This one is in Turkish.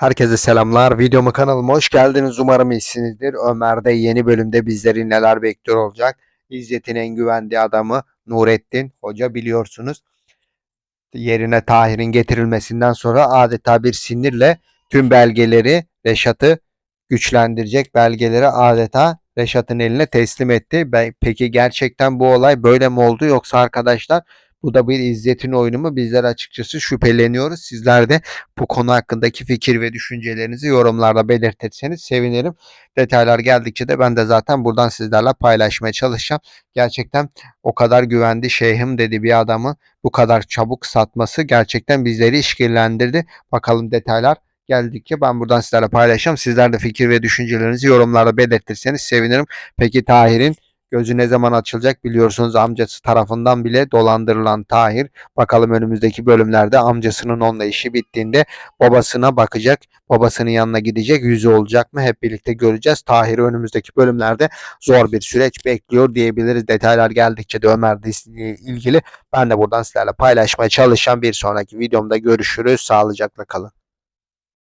Herkese selamlar. Videoma kanalıma hoş geldiniz. Umarım iyisinizdir. Ömer'de yeni bölümde bizleri neler bekliyor olacak. İzzet'in en güvendiği adamı Nurettin Hoca biliyorsunuz. Yerine Tahir'in getirilmesinden sonra adeta bir sinirle tüm belgeleri Reşat'ı güçlendirecek belgeleri adeta Reşat'ın eline teslim etti. Peki gerçekten bu olay böyle mi oldu yoksa arkadaşlar bu da bir İzzet'in oyunu mu? Bizler açıkçası şüpheleniyoruz. Sizler de bu konu hakkındaki fikir ve düşüncelerinizi yorumlarda belirtirseniz sevinirim. Detaylar geldikçe de ben de zaten buradan sizlerle paylaşmaya çalışacağım. Gerçekten o kadar güvendi şeyhim dedi bir adamı bu kadar çabuk satması gerçekten bizleri işkillendirdi. Bakalım detaylar geldikçe ben buradan sizlerle paylaşacağım. Sizler de fikir ve düşüncelerinizi yorumlarda belirtirseniz sevinirim. Peki Tahir'in gözü ne zaman açılacak biliyorsunuz amcası tarafından bile dolandırılan Tahir Bakalım önümüzdeki bölümlerde amcasının onunla işi bittiğinde babasına bakacak. Babasının yanına gidecek. Yüzü olacak mı? Hep birlikte göreceğiz. Tahir'i önümüzdeki bölümlerde zor bir süreç bekliyor diyebiliriz. Detaylar geldikçe de Ömer dizisiyle ilgili ben de buradan sizlerle paylaşmaya çalışacağım. Bir sonraki videomda görüşürüz. Sağlıcakla kalın.